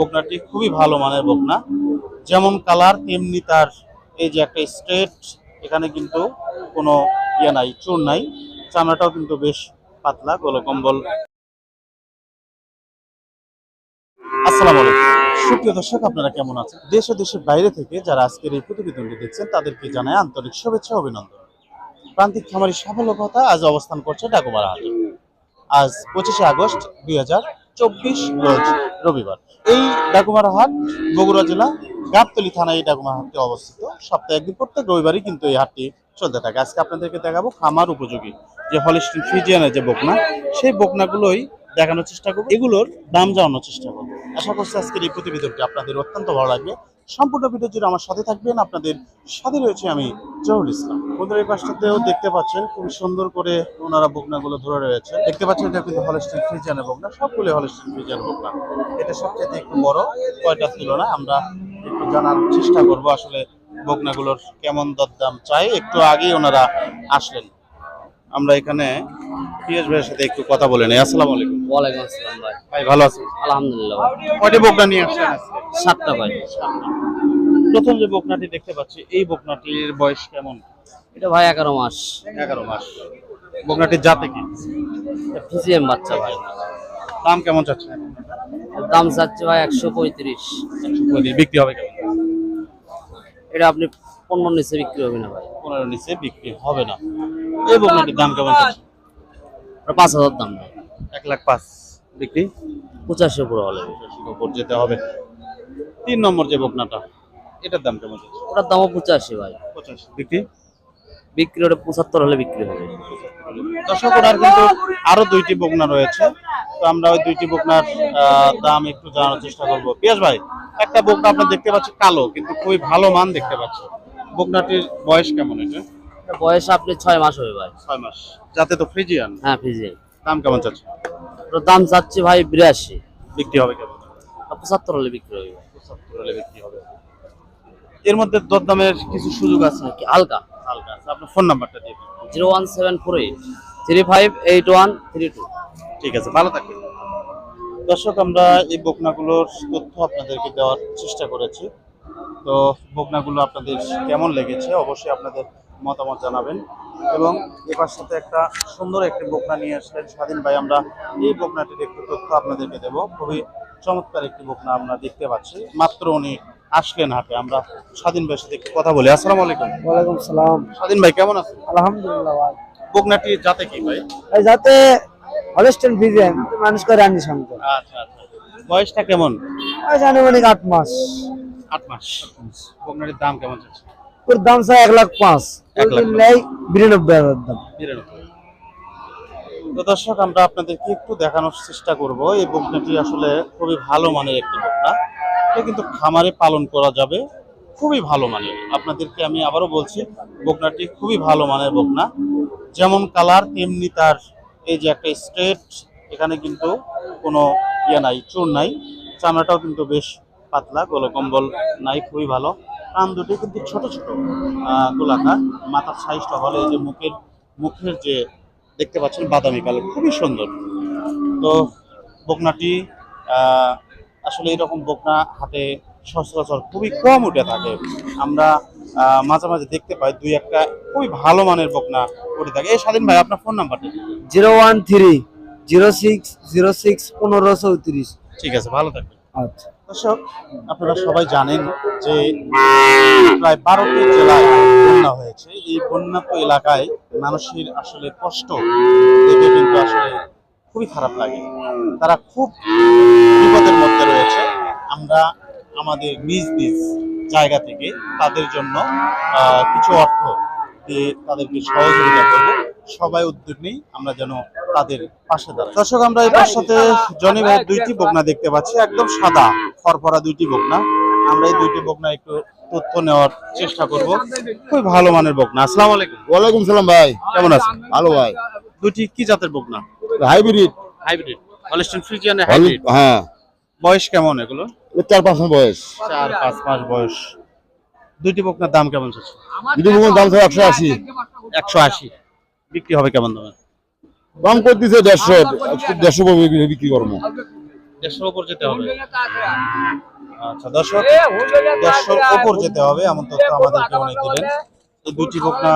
বকনাটি খুবই ভালো মানের বকনা। যেমন কালার, তেমনি তার এই যে একটা স্ট্রেট, এখানে কিন্তু কোনো ইয়ে নাই, চুর নাই। চামড়াটাও কিন্তু বেশ পাতলা, গোলকম্বল। আসসালামু আলাইকুম। সুপ্রিয় দর্শক, আপনারা কেমন আছেন? দেশ ও দেশের বাইরে থেকে যারা আজকের এই প্রতিবেদনটি দেখছেন, তাদেরকে জানায় আন্তরিক শুভেচ্ছা অভিনন্দন। প্রান্তিক খামারি সাফল্য কথা আজ অবস্থান করছে ডাকুমারা হাটে আজ পঁচিশে আগস্ট দুই হাজার চব্বিশ রোজ রবিবার। এই ডাকুমার হাট বগুড়া জেলা গাবতলি থানায় এই ডাকুমার হাটটি অবস্থিত। সপ্তাহে একদিন প্রত্যেক রবিবারই কিন্তু এই হাটটি চলতে থাকে। আজকে আপনাদেরকে দেখাবো খামার উপযোগী যে হলিস্টিন ফিজিয়ানের যে বকনা, সেই বকনাগুলোই দেখানোর চেষ্টা করব। এগুলোর দাম জানানোর চেষ্টা করব। আশা করছি আজকের এই প্রতিবেদনটি আপনাদের অত্যন্ত ভালো লাগবে। সম্পূর্ণ ভিডিও জুড়ে আমার সাথে থাকবেন। আপনাদের সাথে রয়েছে আমি জহুর ইসলাম। বন্ধুরা, এই পাশটাতেও দেখতে পাচ্ছেন খুব সুন্দর করে ওনারা বকনাগুলো ধরে রয়েছে। দেখতে পাচ্ছেন, এটা কিন্তু হলস্টিন ফ্রিজিয়ানের বকনা। সবগুলো হলস্টিন ফ্রিজিয়ান বকনা। এটা সবচেয়ে একটু বড়, কয়টা তুলনায় আমরা একটু জানার চেষ্টা করব আসলে বকনাগুলোর কেমন দরদাম চাই। একটু আগেই ওনারা আসলেন। আমরা এখানে পিএস ভাইয়ের সাথে একটু কথা বলে নেই। আসসালামু আলাইকুম। ওয়ালাইকুম আসসালাম ভাই। ভাই ভালো আছেন? আলহামদুলিল্লাহ কয়টি বকনা নিয়ে আসছেন? সাতটা ভাই। প্রথম যে বকনাটি দেখতে পাচ্ছি এই বকনাটির বয়স কেমন? এটা ভাই এগারো মাস। এগারো মাস। বকনাটির জাতে কি? ফিজিএম বাচ্চা ভাই। দাম কেমন চাচ্ছেন দাম চাচ্ছে ভাই একশো পঁয়ত্রিশ। বলি বিক্রি হবে কেমন? এটা আপনি পনেরো নিচে বিক্রি হবে না ভাই। পনেরো নিচে বিক্রি হবে না। এই বকনাটির দাম কেমন চাচ্ছেন? পাঁচ হাজার দাম ভাই। এক লাখ পাঁচ বিক্রি? পঁচাশি উপরে হলে। পঁচাশির উপর যেতে হবে। তিন নম্বর যে বকনাটা এটার দাম কেমন চাচ্ছেন? ওটার দামও পঁচাশি ভাই। পঁচাশি। বিক্রি? বিক্রি ওটা পঁচাত্তর হলে বিক্রি হবে। দর্শক ওনার কিন্তু আরও দুইটি বকনা রয়েছে। তো আমরা ওই দুইটি বকনার আহ, দাম একটু জানার চেষ্টা করব। পিয়াস ভাই একটা বকনা আপনার দেখতে পাচ্ছি কালো কিন্তু খুবই ভালো মান দেখতে পাচ্ছি বকনাটির বয়স কেমন এটা? বয়স আপনি ছয় মাস হবে ভাই। ছয় মাস। যাতে তো ফ্রিজিয়ান। হ্যাঁ ফিজিএম দাম কেমন চাচ্ছে ওটার দাম চাচ্ছে ভাই বিরাশি। বিক্রি হবে কেমন? পঁচাত্তর হলে বিক্রি হবে। পঁচাত্তর হলে বিক্রি হবে। এর মধ্যে দরদামের কিছু সুযোগ আছে? কি হালকা? হালকা আছে। আপনার ফোন নাম্বারটা দিয়ে। Zero one seven four eight. Three five eight one three two. ঠিক আছে ভালো থাকবেন। দর্শক আমরা এই বকনাগুলোর তথ্য আপনাদেরকে দেওয়ার চেষ্টা করেছি। তো বকনাগুলো আপনাদের কেমন লেগেছে? অবশ্যই আপনাদের মতামত জানাবেন এবং এবার সাথে একটা সুন্দর একটি বকনা নিয়ে আসলেন স্বাধীন ভাই। আমরা এই বোকনাটির একটু তথ্য আপনাদেরকে দেব। খুবই চমৎকার একটি বকনা আমরা দেখতে পাচ্ছি। মাত্র উনি আসলেন হাটে। আমরা স্বাধীন ভাইয়ের সাথে একটু কথা বলি। আসসালামু আলাইকুম। ওয়ালাইকুম সালাম। স্বাধীন ভাই কেমন আছেন? আলহামদুলিল্লাহ ভাই বকনাটি জাতে কি ভাই? এই যাতে হলস্টেন ভিজেন মানুষ করে রানী শঙ্কর আচ্ছা আচ্ছা। বয়সটা কেমন? জানি মানে আট মাস। আট মাস। বকনাটির দাম কেমন যাচ্ছে ওর দাম চাই এক লাখ পাঁচ। নেই বিরানব্বই হাজার দাম। তো দর্শক আমরা আপনাদেরকে একটু দেখানোর চেষ্টা করব। এই বকনাটি আসলে খুবই ভালো মানের একটি বকনা। এটা কিন্তু খামারে পালন করা যাবে। খুবই ভালো মানের। আপনাদেরকে আমি আবারও বলছি বকনাটি খুবই ভালো মানের বকনা। যেমন কালার তেমনি তার এই যে একটা স্ট্রেট এখানে কিন্তু কোনো ইয়ে নাই চুর নাই। চামড়াটাও কিন্তু বেশ পাতলা গোলকম্বল নাই খুবই ভালো। কান দুটি কিন্তু ছোট ছোট গোলাকার। মাথার সাইজটা হলে এই যে মুখের মুখের যে দেখতে পাচ্ছেন বাদামি কালার খুবই সুন্দর। তো বকনাটি আহ, আসলে এরকম বকনা হাতে সচরাচর খুবই কম উঠে থাকে। আমরা আহ, মাঝে মাঝে দেখতে পাই দুই একটা খুবই ভালো মানের বকনা উঠে থাকে। এই স্বাধীন ভাই আপনার ফোন নাম্বারটা zero one three zero six zero six পনেরো চৌত্রিশ। ঠিক আছে ভালো থাকবেন। আচ্ছা। দর্শক, আপনারা সবাই জানেন যে প্রায় বারোটি জেলায় বন্যা হয়েছে। এই বন্যাত এলাকায় মানুষের আসলে কষ্ট দেখে কিন্তু আসলে খুবই খারাপ লাগে। তারা খুব বিপদের মধ্যে রয়েছে। আমরা আমাদের নিজ নিজ জায়গা থেকে তাদের জন্য কিছু অর্থ দিয়ে তাদেরকে সহযোগিতা করব। সবাই উদ্যোগ নেই আমরা যেন তাদের পাশে দাঁড়াই দর্শক আমরা এই সাথে জনি ভাইয়ের দুইটি বকনা দেখতে পাচ্ছি। একদম সাদা ফরফরা দুইটি বকনা। আমরা এই দুইটি বকনা একটু তথ্য নেওয়ার চেষ্টা করব। খুবই ভালো মানের বকনা। আসসালামু আলাইকুম। ওয়ালাইকুম সালাম ভাই। কেমন আছেন? ভালো ভাই। দুইটি কি জাতের বকনা? হাইব্রিড। হাইব্রিড। হলিস্টিন ফ্রিজিয়ানের হাইব্রিড? হ্যাঁ। বয়স কেমন এগুলো? চার পাঁচ মাস বয়স। চার পাঁচ মাস বয়স। দুইটি বকনার দাম কেমন চাচ্ছে যদি কোনো দাম একশো আশি। একশো আশি। বিক্রি হবে কেমন দামে? দাম করতেছে দেড়শো দেড়শো বিক্রি করব। দেড়শোর উপর যেতে হবে। আচ্ছা দর্শক দেড়শোর উপর যেতে হবে এমন তথ্য আমাদেরকে উনি দিলেন। এই দুটি বকনা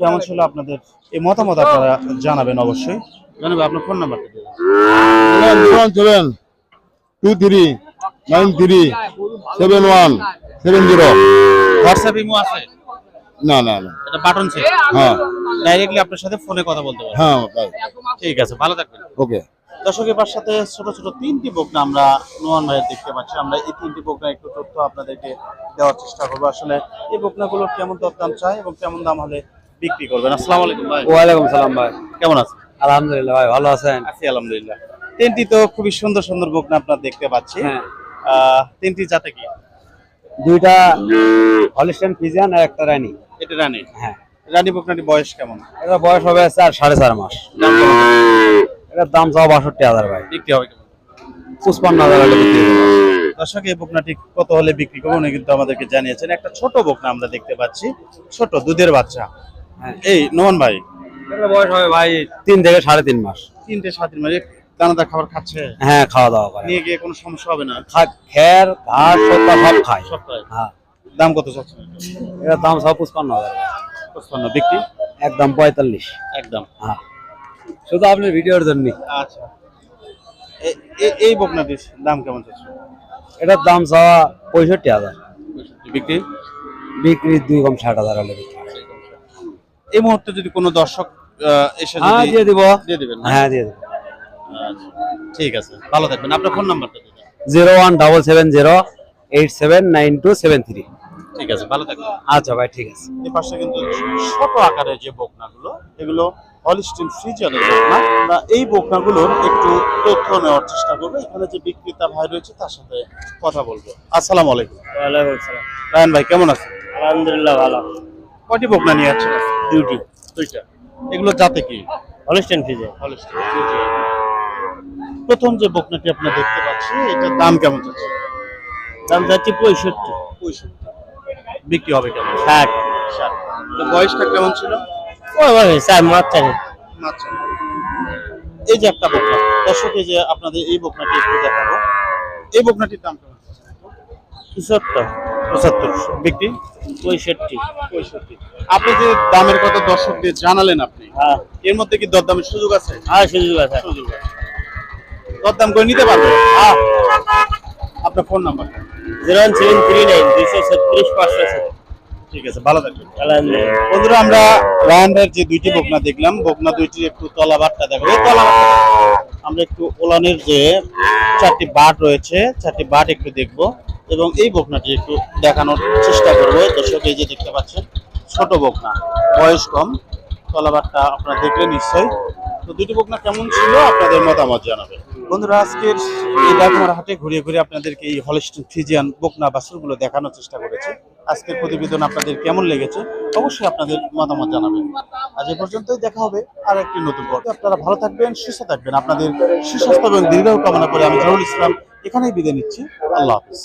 কেমন ছিল আপনাদের? এই মতামত আপনারা জানাবেন অবশ্যই। আপনার ফোন নাম্বারটা দিন। Two three nine three seven one seven zero WhatsApp Imo আছে? না না না। এটা বাটন সেট হ্যাঁ। ডাইরেক্টলি আপনার সাথে ফোনে কথা বলতে পারবেন হ্যাঁ ঠিক আছে ভালো থাকবেন। ওকে। দর্শকের পাশ সাথে ছোট ছোট তিনটি বকনা আমরা নোয়ান ভাইয়ের দেখতে পাচ্ছি। আমরা এই তিনটি বকনা একটু তথ্য আপনাদেরকে দেওয়ার চেষ্টা করব। আসলে এই বকনাগুলোর কেমন দরদাম চাই এবং কেমন দাম হলে বিক্রি করবেন? আসসালামু আলাইকুম ভাই। ওয়ালাইকুম সালাম ভাই। কেমন আছেন? আলহামদুলিল্লাহ ভাই ভালো আছেন? আছি আলহামদুলিল্লাহ। তিনটি তো খুবই সুন্দর সুন্দর বকনা আপনার দেখতে পাচ্ছি। হ্যাঁ। আহ, তিনটি জাতে কি? দুইটা হলিস্টান ফিজিয়ান আর একটা রানী। এটা রানী? হ্যাঁ। রানী বকনাটি বয়স কেমন? এটা বয়স হবে চার সাড়ে চার মাস। এটার দাম চাও বাষট্টি হাজার ভাই। বিক্রি হবে কেমন? পঁচপান্ন হাজার হলে বিক্রি করব। দর্শক এই বকনাটি কত হলে বিক্রি করব উনি কিন্তু আমাদেরকে জানিয়েছেন। একটা ছোট বকনা আমরা দেখতে পাচ্ছি ছোট দুধের বাচ্চা। হ্যাঁ। এই নোমান ভাই? বয়স হবে ভাই তিন থেকে সাড়ে তিন মাস। তিনটে তিন মাসে। দানাদার খাবার খাচ্ছে? হ্যাঁ খাওয়া দাওয়া করে। নিয়ে গিয়ে কোনো সমস্যা হবে না? খা- খের ঘাস সব খায়। সব খায়। হ্যাঁ। দাম কত চাচ্ছেন? এটার দাম সব পঁচপান্ন হাজার। পঁচপান্ন বিক্রি? একদম পঁয়তাল্লিশ। একদম। হ্যাঁ। শুধু আপনার ভিডিওর জন্য। আচ্ছা। এই বকনাটির দাম কেমন চাচ্ছে এটার দাম চাওয়া পঁয়ষট্টি হাজার। বিক্রি? বিক্রি দুই কম ষাট হাজার হলে। এই মুহূর্তে যদি কোনো দর্শক এসে হ্যাঁ দিয়ে দিব। দিয়ে দিবেন হ্যাঁ দিয়ে দেবো। আচ্ছা, ঠিক আছে ভালো থাকবেন। আপনার ফোন নাম্বারটা দিন। Zero one double seven zero eight seven nine two seven three. ঠিক আছে ভালো থাকবেন। আচ্ছা ভাই ঠিক আছে। এই পাশে কিন্তু ছোট আকারের যে বকনাগুলো এগুলো হলিস্টিন ফ্রিজারের বকনা। আমরা এই বকনাগুলোর একটু তথ্য নেওয়ার চেষ্টা করব। এখানে যে বিক্রেতা ভাই রয়েছে তার সাথে কথা বলব। আসসালামু আলাইকুম। ওয়ালাইকুম সালাম রায়ন ভাই কেমন আছেন? আলহামদুলিল্লাহ ভালো। কয়টি বকনা নিয়ে যাচ্ছেন ডিউটি দুইটা। এগুলো জাতে কি? হলিস্টেন ফিজে হলিস্টিন ফ্রিজিয়ান প্রথম যে বকনাটি আপনারা দেখতে পাচ্ছি এটার দাম কেমন যাচ্ছে? দাম যাচ্ছে পঁয়ষট্টি। পঁয়ষট্টি। বিক্রি হবে কেমন ষাট ষাট তো বয়সটা কেমন ছিল? ওই আচ্ছা এই যে একটা বকনা দর্শক এই যে আপনাদের এই বকনাটি একটু দেখাবো। এই বকনাটির দাম কেমন? পঁচাত্তর। পঁচাত্তর। বিক্রি? পঁয়ষট্টি। পঁয়ষট্টি। আপনি যে দামের কথা দর্শকদের জানালেন আপনি হ্যাঁ। এর মধ্যে কি দরদামের সুযোগ আছে? হ্যাঁ সুযোগ আছে। সুযোগ আছে। দরদাম করে নিতে পারবে হ্যাঁ। আপনার phone number? Zero one seven three nine দুইশো ছত্রিশ পাঁচশো ঠিক আছে ভালো থাকবেন। বন্ধুরা আমরা যে দুইটি বকনা দেখলাম বকনা দুইটির একটু তলাবারটা তলাবারটা আমরা একটু ওলানের যে চারটি বাট রয়েছে চারটি বাট একটু দেখব এবং এই বকনাটি একটু দেখানোর চেষ্টা করব। দর্শক এই যে দেখতে পাচ্ছেন ছোট বকনা বয়স কম। তলাবারটা আপনারা দেখলেন নিশ্চয়ই। তো দুটি বকনা কেমন ছিল আপনাদের মতামত জানাবেন। বন্ধুরা, আজকের এই ডাকুমার হাটে ঘুরে ঘুরে আপনাদেরকে এই হলস্টিন ফিজিয়ান বোকনা বাসুরগুলো দেখানোর চেষ্টা করেছে। আজকের প্রতিবেদন আপনাদের কেমন লেগেছে, অবশ্যই আপনাদের মতামত জানাবেন। আজ এ পর্যন্তই দেখা হবে আর একটি নতুন পর্ব। আপনারা ভালো থাকবেন, সুস্থ থাকবেন। আপনাদের সুস্বাস্থ্য এবং দীর্ঘ কামনা করে আমি জাহুল ইসলাম এখানেই বিদায় নিচ্ছি। আল্লাহ হাফিজ।